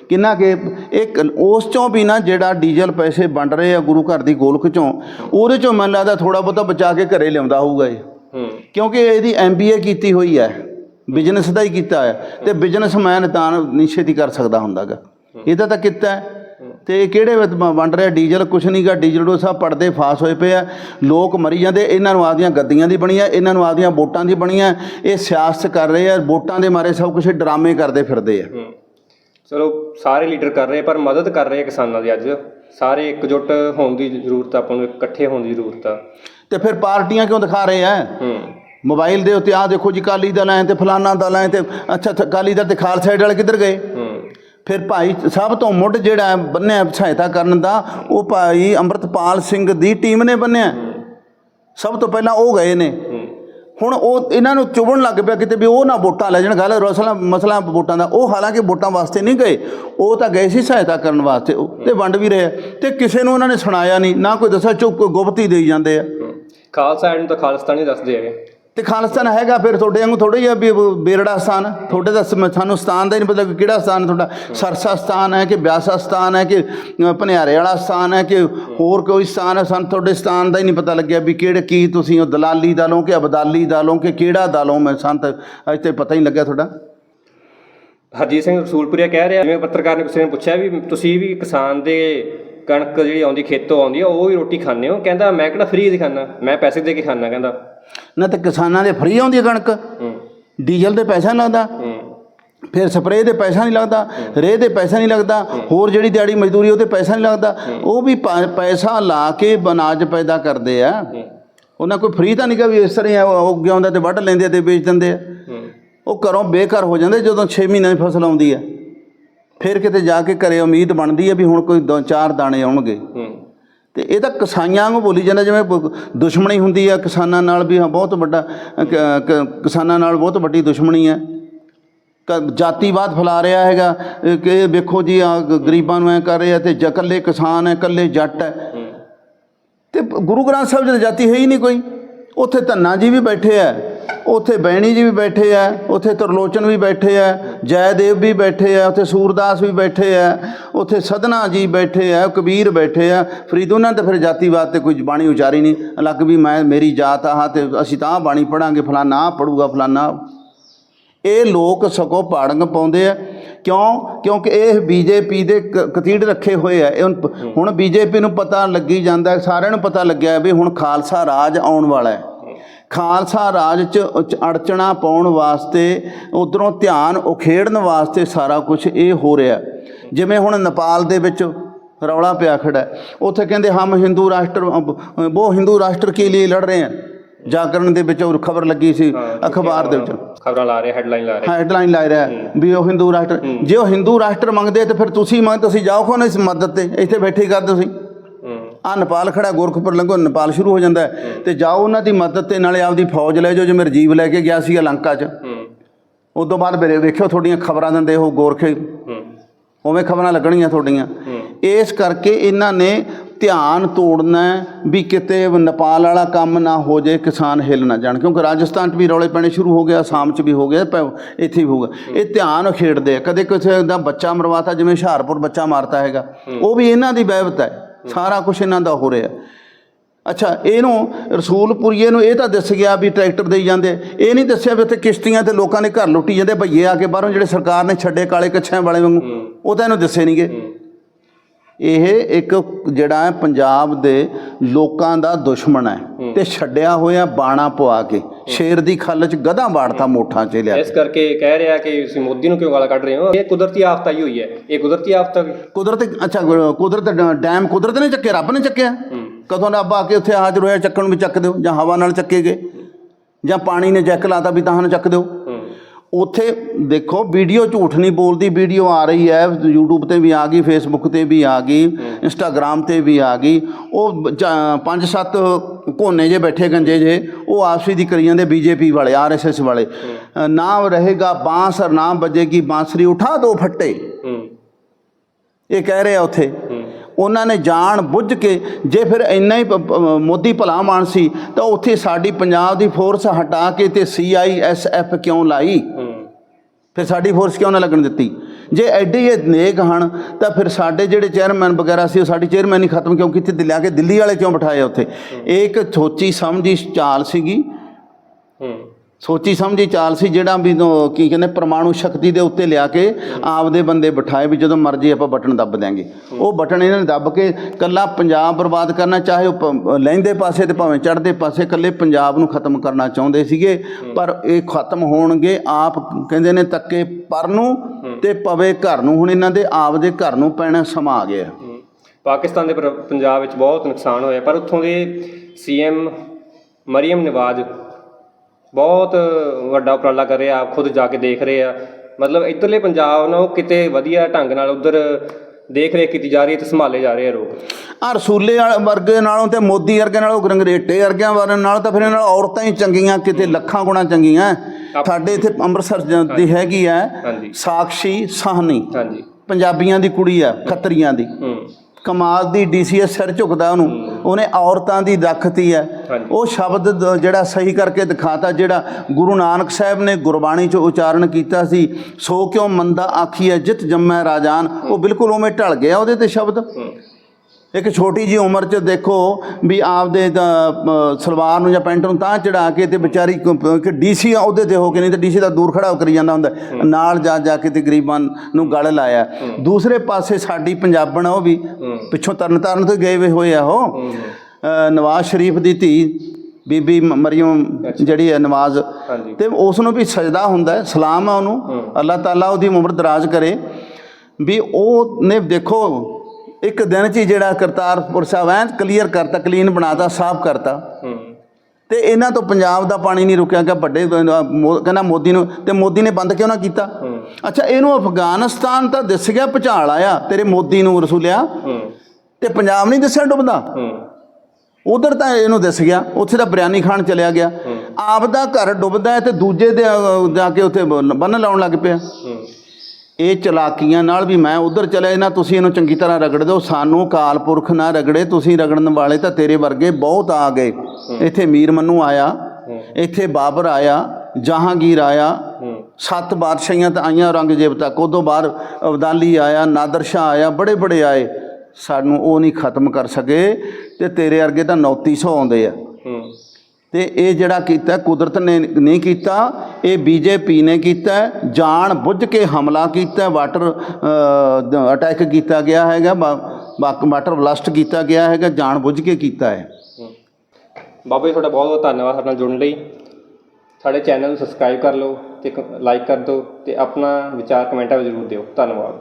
ਕਿੰਨਾ ਕਿ ਇੱਕ ਉਸ ਚੋਂ ਵੀ ਨਾ ਜਿਹੜਾ ਡੀਜ਼ਲ ਪੈਸੇ ਵੰਡ ਰਹੇ ਆ ਗੁਰੂ ਘਰ ਦੀ ਗੋਲਕ ਚੋਂ ਉਹਦੇ ਚੋਂ ਮੈਨੂੰ ਲੱਗਦਾ ਥੋੜਾ ਬਹੁਤਾ ਬਚਾ ਕੇ ਘਰੇ ਲਿਆਉਂਦਾ ਹੋਊਗਾ ਇਹ। ਹੂੰ। ਕਿਉਂਕਿ ਇਹਦੀ ਐਮਬੀਏ ਕੀਤੀ ਹੋਈ ਹੈ। ਬਿਜ਼ਨਸ ਦਾ ਹੀ ਕੀਤਾ ਹੈ ਤੇ ਬਿਜ਼ਨਸਮੈਨ ਤਾਂ ਨਹੀਂ ਛੇਤੀ ਕਰ ਸਕਦਾ ਹੁੰਦਾਗਾ। ਇਹਦਾ ਤਾਂ ਕੀਤਾ ਹੈ। ਤੇ ਇਹ ਕਿਹੜੇ ਵੰਡ ਰਿਹਾ? ਡੀਜ਼ਲ ਕੁਛ ਨਹੀਂਗਾ ਡੀਜ਼ਲ ਡੋ ਸਾਹਿਬ ਪੜਦੇ ਫਾਸ ਹੋਏ ਪਏ ਆ। ਲੋਕ ਮਰੀ ਜਾਂਦੇ। ਇਹਨਾਂ ਨੂੰ ਆਪਦੀਆਂ ਗੱਦੀਆਂ ਦੀ ਬਣੀਆਂ ਇਹਨਾਂ ਨੂੰ ਆਪਦੀਆਂ ਵੋਟਾਂ ਦੀ ਬਣੀਆਂ ਇਹ ਸਿਆਸਤ ਕਰ ਰਹੇ ਆ। ਵੋਟਾਂ ਦੇ ਮਾਰੇ ਸਭ ਕੁਝ ਡਰਾਮੇ ਕਰਦੇ ਫਿਰਦੇ ਆ। ਚਲੋ ਸਾਰੇ ਲੀਡਰ ਕਰ ਰਹੇ ਪਰ ਮਦਦ ਕਰ ਰਹੇ ਕਿਸਾਨਾਂ ਦੀ ਅੱਜ। ਸਾਰੇ ਇਕਜੁੱਟ ਹੋਣ ਦੀ ਜ਼ਰੂਰਤ ਆਪਾਂ ਨੂੰ ਇਕੱਠੇ ਹੋਣ ਦੀ ਜ਼ਰੂਰਤ ਆ। ਤੇ ਫਿਰ ਪਾਰਟੀਆਂ ਕਿਉਂ ਦਿਖਾ ਰਹੇ ਆ? ਹੂੰ। ਮੋਬਾਈਲ ਦੇ ਉੱਤੇ ਆ ਦੇਖੋ ਜੀ ਕਾਲੀ ਦਲ ਐ ਤੇ ਫਲਾਨਾ ਦਲ ਐ ਤੇ ਅੱਛਾ ਅੱਛਾ, ਅਕਾਲੀ ਦਲ ਤੇ ਖਾਲਸਾ ਏਡ ਵਾਲੇ ਕਿੱਧਰ ਗਏ? ਫਿਰ ਭਾਈ ਸਭ ਤੋਂ ਮੁੱਢ ਜਿਹੜਾ ਬੰਨਿਆ ਸਹਾਇਤਾ ਕਰਨ ਦਾ ਉਹ ਭਾਈ ਅੰਮ੍ਰਿਤਪਾਲ ਸਿੰਘ ਦੀ ਟੀਮ ਨੇ ਬੰਨਿਆ। ਸਭ ਤੋਂ ਪਹਿਲਾਂ ਉਹ ਗਏ ਨੇ। ਹੁਣ ਉਹ ਇਹਨਾਂ ਨੂੰ ਚੁਭਣ ਲੱਗ ਪਿਆ ਕਿਤੇ ਵੀ ਉਹ ਨਾ ਵੋਟਾਂ ਲੈ ਜਾਣ ਗੱਲ ਰਸਲਾ ਮਸਲਾ ਵੋਟਾਂ ਦਾ। ਉਹ ਹਾਲਾਂਕਿ ਵੋਟਾਂ ਵਾਸਤੇ ਨਹੀਂ ਗਏ ਉਹ ਤਾਂ ਗਏ ਸੀ ਸਹਾਇਤਾ ਕਰਨ ਵਾਸਤੇ। ਉਹ ਤੇ ਵੰਡ ਵੀ ਰਹੇ। ਤੇ ਕਿਸੇ ਨੂੰ ਉਹਨਾਂ ਨੇ ਸੁਣਾਇਆ ਨਹੀਂ ਨਾ ਕੋਈ ਦੱਸਿਆ ਚੁੱਪ ਗੁਪਤੀ ਦੇਈ ਜਾਂਦੇ ਆ। ਖਾਲਸਾ ਐਡ ਤਾਂ ਖਾਲਿਸਤਾਨੀ ਦੱਸਦੇ ਹੈਗੇ। ਤੇ ਖਾਲਿਸਤਾਨ ਹੈਗਾ ਫਿਰ ਤੁਹਾਡੇ ਵਾਂਗੂ ਥੋੜੇ ਜਿਹਾ ਵੀ ਬੇਰੜਾ ਸਥਾਨ? ਤੁਹਾਡੇ ਦਾ ਸਾਨੂੰ ਸਥਾਨ ਦਾ ਹੀ ਨਹੀਂ ਪਤਾ ਕਿ ਕਿਹੜਾ ਸਥਾਨ ਹੈ ਤੁਹਾਡਾ। ਸਰਸਾ ਸਥਾਨ ਹੈ ਕਿ ਬਿਆਸਾ ਸਥਾਨ ਹੈ ਕਿ ਭਨਿਆਰੇ ਵਾਲਾ ਸਥਾਨ ਹੈ ਕਿ ਹੋਰ ਕੋਈ ਸਥਾਨ ਹੈ? ਸਾਨੂੰ ਤੁਹਾਡੇ ਸਥਾਨ ਦਾ ਹੀ ਨਹੀਂ ਪਤਾ ਲੱਗਿਆ ਵੀ ਕਿਹੜੇ ਕੀ ਤੁਸੀਂ ਉਹ ਦਲਾਲੀ ਦਾ ਲਓ ਕਿ ਅਬਦਾਲੀ ਦਾ ਲਓ ਕਿ ਕਿਹੜਾ ਦਾ ਲਓ ਮੈਂ ਸਾਨੂੰ ਤਾਂ ਅਜੇ ਤੇ ਪਤਾ ਹੀ ਨਹੀਂ ਲੱਗਿਆ ਤੁਹਾਡਾ। ਹਰਜੀਤ ਸਿੰਘ ਰਸੂਲਪੁਰੀਆ ਕਹਿ ਰਿਹਾ, ਜਿਵੇਂ ਪੱਤਰਕਾਰ ਨੇ ਕਿਸੇ ਨੇ ਪੁੱਛਿਆ ਵੀ ਤੁਸੀਂ ਵੀ ਕਿਸਾਨ ਦੇ ਕਣਕ ਜਿਹੜੀ ਆਉਂਦੀ, ਖੇਤੋਂ ਆਉਂਦੀ ਆ ਉਹ ਹੀ ਰੋਟੀ ਖਾਂਦੇ ਹੋ? ਕਹਿੰਦਾ, ਮੈਂ ਕਿਹੜਾ ਫ੍ਰੀ ਦੀ ਖਾਣਾ ਮੈਂ ਪੈਸੇ ਦੇ ਕੇ ਖਾਣਾ ਕਹਿੰਦਾ। ਨਾ ਤੇ ਕਿਸਾਨਾਂ ਦੇ ਫਰੀ ਆਉਂਦੀ ਹੈ ਕਣਕ। ਹੂੰ। ਡੀਜ਼ਲ ਦੇ ਪੈਸਾ ਨਹੀਂ ਲੱਗਦਾ। ਹੂੰ। ਫਿਰ ਸਪਰੇਅ ਦੇ ਪੈਸਾ ਨਹੀਂ ਲੱਗਦਾ ਰੇਹ ਦੇ ਪੈਸਾ ਨਹੀਂ ਲੱਗਦਾ ਹੋਰ ਜਿਹੜੀ ਦਿਹਾੜੀ ਮਜ਼ਦੂਰੀ ਉਹ ਤੇ ਪੈਸਾ ਨਹੀਂ ਲੱਗਦਾ। ਉਹ ਵੀ ਪੈਸਾ ਲਾ ਕੇ ਅਨਾਜ ਪੈਦਾ ਕਰਦੇ ਆ। ਹੂੰ। ਉਹਨਾਂ ਕੋਈ ਫ੍ਰੀ ਤਾਂ ਨਹੀਂ ਕਿ ਵੀ ਇਸ ਤਰ੍ਹਾਂ ਹੀ ਆ, ਉਹ ਅੱਗੇ ਆਉਂਦਾ ਤੇ ਵੱਢ ਲੈਂਦੇ ਤੇ ਵੇਚ ਦਿੰਦੇ ਆ। ਹੂੰ। ਉਹ ਘਰੋਂ ਬੇਘਰ ਹੋ ਜਾਂਦੇ ਜਦੋਂ 6 ਮਹੀਨਿਆਂ ਦੀ ਫਸਲ ਆਉਂਦੀ ਆ। ਫਿਰ ਕਿਤੇ ਜਾ ਕੇ ਘਰੇ ਉਮੀਦ ਬਣਦੀ ਆ ਵੀ ਹੁਣ ਕੋਈ ਦੋ ਚਾਰ ਦਾਣੇ ਆਉਣਗੇ। ਹੂੰ। ਤੇ ਇਹ ਤਾਂ ਕਿਸਾਨਾਂ ਨੂੰ ਬੋਲੀ ਜਾਂਦਾ ਜਿਵੇਂ ਦੁਸ਼ਮਣੀ ਹੁੰਦੀ ਆ ਕਿਸਾਨਾਂ ਨਾਲ ਵੀ ਹਾਂ ਬਹੁਤ ਵੱਡਾ ਕਿਸਾਨਾਂ ਨਾਲ ਬਹੁਤ ਵੱਡੀ ਦੁਸ਼ਮਣੀ ਹੈ ਜਾਤੀਵਾਦ ਫੈਲਾ ਰਿਹਾ ਹੈਗਾ ਕਿ ਵੇਖੋ ਜੀ ਆ ਗਰੀਬਾਂ ਨੂੰ ਐ ਕਰ ਰਹੇ ਤੇ ਜ- ਇਕੱਲੇ ਕਿਸਾਨ ਹੈ ਇਕੱਲੇ ਜੱਟ ਹੂੰ। ਤੇ ਗੁਰੂ ਗ੍ਰੰਥ ਸਾਹਿਬ ਜੀ ਜਾਤੀ ਹੈ ਹੀ ਨਹੀਂ ਕੋਈ ਉੱਥੇ ਧੰਨਾ ਜੀ ਵੀ ਬੈਠੇ ਆ ਉੱਥੇ ਬੈਣੀ ਜੀ ਵੀ ਬੈਠੇ ਆ, ਉੱਥੇ ਤਰਲੋਚਨ ਵੀ ਬੈਠੇ ਆ, ਜੈਦੇਵ ਵੀ ਬੈਠੇ ਆ, ਉੱਥੇ ਸੂਰਦਾਸ ਵੀ ਬੈਠੇ ਆ, ਉੱਥੇ ਸਦਨਾ ਜੀ ਬੈਠੇ ਆ, ਕਬੀਰ ਬੈਠੇ ਆ, ਫਰੀਦ ਉਹਨਾਂ 'ਤੇ ਫਿਰ ਜਾਤੀਵਾਦ ਤੇ ਕੋਈ ਬਾਣੀ ਉਚਾਰੀ ਨਹੀਂ, ਅਲੱਗ ਵੀ ਮੈਂ, ਮੇਰੀ ਜਾਤ ਆਹ ਤੇ ਅਸੀਂ ਤਾਂ ਬਾਣੀ ਪੜਾਂਗੇ ਫਲਾਨਾ ਆਹ ਪੜੂਗਾ ਫਲਾਨਾ ਇਹ ਲੋਕ ਸਗੋਂ ਪਾੜੰਗ ਪਾਉਂਦੇ ਆ। ਕਿਉਂ? ਕਿਉਂਕਿ ਇਹ ਬੀਜੇਪੀ ਦੇ ਕ- ਕਤੀੜ ਰੱਖੇ ਹੋਏ ਆ। ਇਹ ਹੁਣ- ਹੁਣ ਬੀਜੇਪੀ ਨੂੰ ਪਤਾ ਲੱਗੀ ਜਾਂਦਾ, ਸਾਰਿਆਂ ਨੂੰ ਪਤਾ ਲੱਗਿਆ ਵੀ ਹੁਣ ਖਾਲਸਾ ਰਾਜ ਆਉਣ ਵਾਲਾ ਹੈ। ਖਾਲਸਾ ਰਾਜ ਚ ਅੜਚਣਾ ਪਾਉਣ ਵਾਸਤੇ ਉਧਰੋਂ ਧਿਆਨ ਉਖੇੜਨ ਵਾਸਤੇ ਸਾਰਾ ਕੁਝ ਇਹ ਹੋ ਰਿਹਾ। ਜਿਵੇਂ ਹੁਣ ਨੇਪਾਲ ਦੇ ਵਿੱਚ ਰੌਲਾ ਪਿਆ ਖੜਾ। ਉੱਥੇ ਕਹਿੰਦੇ ਹਮ ਹਿੰਦੂ ਰਾਸ਼ਟਰ ਉਹ ਹਿੰਦੂ ਰਾਸ਼ਟਰ ਕੇ ਲਈ ਲੜ ਰਹੇ ਹਨ। ਜਾਗਰਣ ਦੇ ਵਿੱਚ ਉਹ ਖਬਰ ਲੱਗੀ ਸੀ ਅਖਬਾਰ ਦੇ ਵਿੱਚ। ਖਬਰਾਂ ਲਾ ਰਹੇ ਹੈਡਲਾਈਨ ਲਾ ਰਹੇ। ਹੈਡਲਾਈਨ ਲਾ ਰਿਹਾ ਵੀ ਉਹ ਹਿੰਦੂ ਰਾਸ਼ਟਰ ਜੇ ਉਹ ਹਿੰਦੂ ਰਾਸ਼ਟਰ ਮੰਗਦੇ ਤੇ ਫਿਰ ਤੁਸੀਂ ਮੰਗ ਤੁਸੀਂ ਜਾਓ ਕੋਣ ਇਸ ਮਦਦ ਤੇ। ਇੱਥੇ ਬੈਠੇ ਹੀ ਕਰ ਤੁਸੀਂ। ਆ ਨੇਪਾਲ ਖੜਾ ਗੋਰਖਪੁਰ ਲੰਘੋ ਨੇਪਾਲ ਸ਼ੁਰੂ ਹੋ ਜਾਂਦਾ। ਤੇ ਜਾਓ ਉਹਨਾਂ ਦੀ ਮਦਦ ਤੇ ਨਾਲੇ ਆਪਦੀ ਫੌਜ ਲੈ ਜਾਓ ਜਿਵੇਂ ਰਜੀਵ ਲੈ ਕੇ ਗਿਆ ਸੀ ਲੰਕਾ 'ਚ। ਉਸ ਤੋਂ ਬਾਅਦ ਮੇਰੇ ਵੇਖਿਓ ਤੁਹਾਡੀਆਂ ਖਬਰਾਂ ਦਿੰਦੇ ਉਹ ਗੋਰਖੇ। ਉਵੇਂ ਖਬਰਾਂ ਲੱਗਣਗੀਆਂ ਤੁਹਾਡੀਆਂ। ਇਸ ਕਰਕੇ ਇਹਨਾਂ ਨੇ ਧਿਆਨ ਤੋੜਨਾ ਵੀ ਕਿਤੇ ਨੇਪਾਲ ਵਾਲਾ ਕੰਮ ਨਾ ਹੋ ਜਾਏ ਕਿਸਾਨ ਹਿੱਲ ਨਾ ਜਾਣ। ਕਿਉਂਕਿ ਰਾਜਸਥਾਨ 'ਚ ਵੀ ਰੌਲੇ ਪੈਣੇ ਸ਼ੁਰੂ ਹੋ ਗਿਆ ਆਸਾਮ 'ਚ ਵੀ ਹੋ ਗਿਆ ਪ- ਇੱਥੇ ਵੀ ਹੋਊਗਾ ਇਹ ਧਿਆਨ ਖੇਡਦੇ ਆ। ਕਦੇ ਕਿਸੇ ਦਾ ਬੱਚਾ ਮਰਵਾਤਾ ਜਿਵੇਂ ਹੁਸ਼ਿਆਰਪੁਰ ਬੱਚਾ ਮਾਰਤਾ ਹੈਗਾ। ਉਹ ਵੀ ਇਹਨਾਂ ਦੀ ਬੈਬਤ ਹੈ। ਸਾਰਾ ਕੁਝ ਇਹਨਾਂ ਦਾ ਹੋ ਰਿਹਾ। ਅੱਛਾ ਇਹਨੂੰ ਰਸੂਲਪੁਰੀਏ ਨੂੰ ਇਹ ਤਾਂ ਦੱਸ ਗਿਆ ਵੀ ਟਰੈਕਟਰ ਦੇਈ ਜਾਂਦੇ। ਇਹ ਨਹੀਂ ਦੱਸਿਆ ਵੀ ਉੱਥੇ ਕਿਸ਼ਤੀਆਂ ਤੇ ਲੋਕਾਂ ਦੇ ਘਰ ਲੁੱਟੀ ਜਾਂਦੇ ਭਈਏ ਆ ਕੇ ਬਾਹਰੋਂ ਜਿਹੜੇ ਸਰਕਾਰ ਨੇ ਛੱਡੇ ਕਾਲੇ ਕੱਛਿਆਂ ਵਾਲੇ ਵਾਂਗੂ ਉਹ ਤਾਂ ਇਹਨੂੰ ਦੱਸੇ ਨਹੀਂਗੇ। ਇਹ ਇੱਕ ਜਿਹੜਾ ਹੈ ਪੰਜਾਬ ਦੇ ਲੋਕਾਂ ਦਾ ਦੁਸ਼ਮਣ ਹੈ। ਤੇ ਛੱਡਿਆ ਹੋਇਆ ਬਾਣਾ ਪਵਾ ਕੇ। ਸ਼ੇਰ ਦੀ ਖੱਲ 'ਚ ਗਧਾ ਬਾੜਤਾ ਮੋਠਾਂ 'ਚ ਲਿਆ ਇਸ ਕਰਕੇ ਕਹਿ ਰਿਹਾ ਕਿ ਤੁਸੀਂ ਮੋਦੀ ਨੂੰ ਕਿਉਂ ਗਾਲਾਂ ਕੱਢ ਰਹੇ ਹੋ? ਇਹ ਕੁਦਰਤੀ ਆਫਤ ਆਈ ਹੋਈ ਹੈ। ਇਹ ਕੁਦਰਤੀ ਆਫਤ ਕੁਦਰਤ ਅੱਛਾ ਕੁਦਰਤ ਡੈਮ ਕੁਦਰਤ ਨੇ ਚੱਕਿਆ ਰੱਬ ਨੇ ਚੱਕਿਆ? ਕਦੋਂ ਰੱਬ ਆ ਕੇ ਉੱਥੇ ਹਾਜ਼ਰ ਹੋਇਆ ਚੱਕਣ ਨੂੰ ਵੀ ਚੱਕ ਦਿਓ ਜਾਂ ਹਵਾ ਨਾਲ ਚੱਕੇ ਗਏ ਜਾਂ ਪਾਣੀ ਨੇ ਜੈਕ ਲਾਤਾ ਵੀ ਤਾਂ ਚੱਕ ਦਿਓ। ਉੱਥੇ ਦੇਖੋ ਵੀਡੀਓ ਝੂਠ ਨਹੀਂ ਬੋਲਦੀ ਵੀਡੀਓ ਆ ਰਹੀ ਹੈ YouTube ਤੇ ਵੀ ਆ ਗਈ Facebook ਤੇ ਵੀ ਆ ਗਈ Instagram ਤੇ ਵੀ ਆ ਗਈ। ਉਹ ਪੰਜ ਸੱਤ ਕੋਨੇ ਜੇ ਬੈਠੇ ਗੰਜੇ ਜੇ ਉਹ ਆਪਸੀ ਦੀ ਕਰੀ ਜਾਂਦੇ ਬੀਜੇਪੀ ਵਾਲੇ ਆਰਐਸਐਸ ਵਾਲੇ। ਨਾ ਰਹੇਗਾ ਬਾਂਸ ਔਰ ਨਾ ਬਜੇਗੀ ਬਾਂਸਰੀ ਉਠਾ ਦੋ ਫੱਟੇ। ਇਹ ਕਹਿ ਰਹੇ ਉੱਥੇ। ਉਹਨਾਂ ਨੇ ਜਾਣ ਬੁੱਝ ਕੇ ਜੇ ਫਿਰ ਇੰਨਾ ਹੀ ਮੋਦੀ ਭਲਾ ਮਾਨ ਸੀ ਤਾਂ ਉੱਥੇ ਸਾਡੀ ਪੰਜਾਬ ਦੀ ਫੋਰਸ ਹਟਾ ਕੇ ਤੇ ਸੀਆਈਐਸਐਫ ਕਿਉਂ ਲਾਈ? ਫਿਰ ਸਾਡੀ ਫੋਰਸ ਕਿਉਂ ਨਾ ਲੱਗਣ ਦਿੱਤੀ? ਜੇ ਐਡੇ ਇਹ ਨੇਕ ਹਨ ਤਾਂ ਫਿਰ ਸਾਡੇ ਜਿਹੜੇ ਚੇਅਰਮੈਨ ਵਗੈਰਾ ਸੀ ਉਹ ਸਾਡੀ ਚੇਅਰਮੈਨ ਹੀ ਖਤਮ ਕਿਉਂ ਕੀਤੀ? ਲਿਆ ਕੇ ਦਿੱਲੀ ਵਾਲੇ ਕਿਉਂ ਬਿਠਾਏ ਉੱਥੇ? ਇਹ ਇੱਕ ਸੋਚੀ ਸਮਝੀ ਚਾਲ ਸੀਗੀ। ਹੂੰ। ਸੋਚੀ ਸਮਝੀ ਚਾਲ ਸੀ ਜਿਹੜਾ ਵੀ ਉਹ ਕੀ ਕਹਿੰਦੇ ਪਰਮਾਣੂ ਸ਼ਕਤੀ ਦੇ ਉੱਤੇ ਲਿਆ ਕੇ ਆਪਦੇ ਬੰਦੇ ਬਿਠਾਏ ਵੀ ਜਦੋਂ ਮਰਜ਼ੀ ਆਪਾਂ ਬਟਨ ਦੱਬ ਦਿਆਂਗੇ। ਉਹ ਬਟਨ ਇਹਨਾਂ ਨੇ ਦੱਬ ਕੇ ਕੱਲਾ ਪੰਜਾਬ ਬਰਬਾਦ ਕਰਨਾ, ਚਾਹੇ ਉਹ ਪ- ਲਹਿੰਦੇ ਪਾਸੇ ਤੇ ਭਾਵੇਂ ਚੜ੍ਹਦੇ ਪਾਸੇ ਕੱਲੇ ਪੰਜਾਬ ਨੂੰ ਖਤਮ ਕਰਨਾ ਚਾਹੁੰਦੇ ਸੀਗੇ, ਪਰ ਇਹ ਖਤਮ ਹੋਣਗੇ, ਆਪ ਕਹਿੰਦੇ ਨੇ ਤੱਕੇ ਪਰ ਨੂੰ ਤੇ ਪਵੇ ਘਰ ਨੂੰ। ਹੁਣ ਇਹਨਾਂ ਦੇ ਆਪਦੇ ਘਰ ਨੂੰ ਪੈਣਾ ਸਮਾਂ ਆ ਗਿਆ। ਪਾਕਿਸਤਾਨ ਦੇ ਪਰ- ਪੰਜਾਬ ਵਿੱਚ ਬਹੁਤ ਨੁਕਸਾਨ ਹੋਇਆ, ਪਰ ਉੱਥੋਂ ਦੇ ਸੀਐਮ ਮਰੀਮ ਨਵਾਜ਼ ਬਹੁਤ ਵੱਡਾ ਉਪਰਾਲਾ ਕਰ ਰਹੇ ਆਪ ਖੁਦ ਜਾ ਕੇ ਦੇਖ ਰਹੇ ਆ। ਮਤਲਬ ਇੱਧਰਲੇ ਪੰਜਾਬ ਨੂੰ ਕਿਤੇ ਵਧੀਆ ਢੰਗ ਨਾਲ ਉਧਰ ਦੇਖ ਰੇਖ ਕੀਤੀ ਜਾ ਰਹੀ ਹੈ ਤੇ ਸੰਭਾਲੇ ਜਾ ਰਹੇ ਆ ਲੋਕ। ਆ ਰਸੂਲੇ ਵਾਲੇ ਵਰਗੇ ਨਾਲੋਂ ਤੇ ਮੋਦੀ ਵਰਗੇ ਨਾਲੋਂ ਗਰੰਗਰੇਟੇ ਵਰਗਿਆਂ ਵਾਲੇ ਨਾਲ ਤਾਂ ਫਿਰ ਇਹਨਾਂ ਨਾਲ ਔਰਤਾਂ ਹੀ ਚੰਗੀਆਂ ਕਿਤੇ ਲੱਖਾਂ ਗੁਣਾ ਚੰਗੀਆਂ। ਸਾਡੇ ਇੱਥੇ ਅੰਮ੍ਰਿਤਸਰ ਜ- ਦੀ ਹੈਗੀ ਆ ਹਾਂਜੀ। ਸਾਕਸ਼ੀ ਸਾਹਨੀ। ਹਾਂਜੀ। ਪੰਜਾਬੀਆਂ ਦੀ ਕੁੜੀ ਆ ਖੱਤਰੀਆਂ ਦੀ। ਹੂੰ। ਕਮਾਲ ਦੀ ਡੀਸੀਐਸ ਸਿਰ ਝੁਕਦਾ ਉਹਨੂੰ। ਉਹਨੇ ਔਰਤਾਂ ਦੀ ਰੱਖਤੀ ਹੈ। ਉਹ ਸ਼ਬਦ ਦ- ਜਿਹੜਾ ਸਹੀ ਕਰਕੇ ਦਿਖਾਤਾ ਜਿਹੜਾ ਗੁਰੂ ਨਾਨਕ ਸਾਹਿਬ ਨੇ ਗੁਰਬਾਣੀ ਚ ਉਚਾਰਨ ਕੀਤਾ ਸੀ ਸੋ ਕਿਉ ਮੰਦਾ ਆਖੀਐ ਜਿਤ ਜੰਮੈ ਰਾਜਾਨ। ਉਹ ਬਿਲਕੁਲ ਉਵੇਂ ਢਲ ਗਿਆ ਉਹਦੇ ਤੇ ਸ਼ਬਦ। ਹੂੰ। ਇੱਕ ਛੋਟੀ ਜੀ ਉਮਰ 'ਚ ਦੇਖੋ ਵੀ ਆਪਦੇ ਸਲਵਾਰ ਨੂੰ ਜਾਂ ਪੈਂਟ ਨੂੰ ਤਾਂ ਚੜਾ ਕੇ ਤੇ ਵਿਚਾਰੀ ਕ- ਡੀਸੀ ਉਹਦੇ ਤੇ ਹੋ ਕੇ ਨਹੀਂ ਤੇ ਡੀਸੀ ਦਾ ਦੂਰ ਖੜਾ ਹੋ ਕਰੀ ਜਾਂਦਾ ਹੁੰਦਾ। ਨਾਲ ਜਾ ਜਾ ਕੇ ਤੇ ਗਰੀਬਾਂ ਨੂੰ ਗਲ ਲਾਇਆ। ਦੂਸਰੇ ਪਾਸੇ ਸਾਡੀ ਪੰਜਾਬਣ ਉਹ ਵੀ ਪਿੱਛੋਂ ਤਰਨ ਤਾਰਨ ਤੋਂ ਗਏ ਹੋਏ ਆ ਉਹ। ਨਵਾਜ਼ ਸ਼ਰੀਫ ਦੀ ਧੀ ਬੀਬੀ ਮਰੀਮ ਜਿਹੜੀ ਹੈ ਨਵਾਜ਼। ਤੇ ਉਸ ਨੂੰ ਵੀ ਸਜਦਾ ਹੁੰਦਾ ਸਲਾਮ ਆ ਉਹਨੂੰ। ਅੱਲਾਹ ਤਾਲਾ ਉਹਦੀ ਉਮਰ ਦਰਾਜ਼ ਕਰੇ। ਵੀ ਉਹ ਨੇ ਦੇਖੋ ਇੱਕ ਦਿਨ 'ਚ ਹੀ ਜਿਹੜਾ ਕਰਤਾਰਪੁਰ ਸਾਹਿਬ ਐਨ ਕਲੀਅਰ ਕਰਤਾ ਕਲੀਨ ਬਣਾਤਾ ਸਾਫ਼ ਕਰਤਾ। ਤੇ ਇਹਨਾਂ ਤੋਂ ਪੰਜਾਬ ਦਾ ਪਾਣੀ ਨਹੀਂ ਰੁਕਿਆ ਕਿ ਵੱਡੇ ਕਹਿੰਦਾ ਮੋਦੀ ਨੂੰ ਤੇ ਮੋਦੀ ਨੇ ਬੰਦ ਕਿਉਂ ਨਾ ਕੀਤਾ? ਅੱਛਾ ਇਹਨੂੰ ਅਫਗਾਨਿਸਤਾਨ ਤਾਂ ਦਿਸ ਗਿਆ ਭੁਚਾਲ ਆਇਆ ਤੇਰੇ ਮੋਦੀ ਨੂੰ ਰਸੂਲਿਆ। ਤੇ ਪੰਜਾਬ ਨਹੀਂ ਦਿਸਿਆ ਡੁੱਬਦਾ? ਉਧਰ ਤਾਂ ਇਹਨੂੰ ਦਿਸ ਗਿਆ ਉੱਥੇ ਤਾਂ ਬਿਰਿਆਨੀ ਖਾਣ ਚਲਿਆ ਗਿਆ। ਆਪ ਦਾ ਘਰ ਡੁੱਬਦਾ ਤੇ ਦੂਜੇ ਦੇ ਜਾ ਕੇ ਉੱਥੇ ਬੰਨ ਲਾਉਣ ਲੱਗ ਪਿਆ। ਇਹ ਚਲਾਕੀਆਂ ਨਾਲ ਵੀ ਮੈਂ ਉਧਰ ਚਲੇ ਨਾ ਤੁਸੀਂ ਇਹਨੂੰ ਚੰਗੀ ਤਰ੍ਹਾਂ ਰਗੜ ਦਿਓ। ਸਾਨੂੰ ਕਾਲ ਪੁਰਖ ਨਾ ਰਗੜੇ ਤੁਸੀਂ ਰਗੜਨ ਵਾਲੇ ਤਾਂ ਤੇਰੇ ਵਰਗੇ ਬਹੁਤ ਆ ਗਏ। ਇੱਥੇ ਮੀਰ ਮੰਨੂ ਆਇਆ ਇੱਥੇ ਬਾਬਰ ਆਇਆ ਜਹਾਂਗੀਰ ਆਇਆ ਸੱਤ ਬਾਦਸ਼ਾਹੀਆਂ ਤਾਂ ਆਈਆਂ ਔਰੰਗਜ਼ੇਬ ਤੱਕ। ਉਦੋਂ ਬਾਅਦ ਅਬਦਾਲੀ ਆਇਆ ਨਾਦਰ ਸ਼ਾਹ ਆਇਆ ਬੜੇ ਬੜੇ ਆਏ। ਸਾਨੂੰ ਉਹ ਨਹੀਂ ਖਤਮ ਕਰ ਸਕੇ ਤੇ ਤੇਰੇ ਵਰਗੇ ਤਾਂ 3900 ਆਉਂਦੇ ਆ। ਤੇ ਇਹ ਜਿਹੜਾ ਕੀਤਾ ਕੁਦਰਤ ਨੇ ਨਹੀਂ ਕੀਤਾ ਇਹ ਬੀਜੇਪੀ ਨੇ ਕੀਤਾ ਜਾਣ ਬੁੱਝ ਕੇ ਹਮਲਾ ਕੀਤਾ ਵਾਟਰ ਅਟੈਕ ਕੀਤਾ ਗਿਆ ਹੈਗਾ ਵਾਟਰ ਬਲਾਸਟ ਕੀਤਾ ਗਿਆ ਹੈਗਾ ਜਾਣ ਬੁੱਝ ਕੇ ਕੀਤਾ ਹੈ। ਬਾਬਾ ਜੀ ਤੁਹਾਡਾ ਬਹੁਤ ਬਹੁਤ ਧੰਨਵਾਦ ਸਾਡੇ ਨਾਲ ਜੁੜਨ ਲਈ। ਸਾਡੇ ਚੈਨਲ ਨੂੰ ਸਬਸਕ੍ਰਾਈਬ ਕਰ ਲਓ ਤੇ ਲਾਈਕ ਕਰ ਦਿਓ ਤੇ ਆਪਣਾ ਵਿਚਾਰ ਕਮੈਂਟਾਂ ਵਿੱਚ ਜ਼ਰੂਰ ਦਿਓ। ਧੰਨਵਾਦ।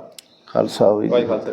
ਖਾਲਸਾ ਹੋਵੇ ਵਾਹਿਗੁਰੂ ਖਾਲਸਾ।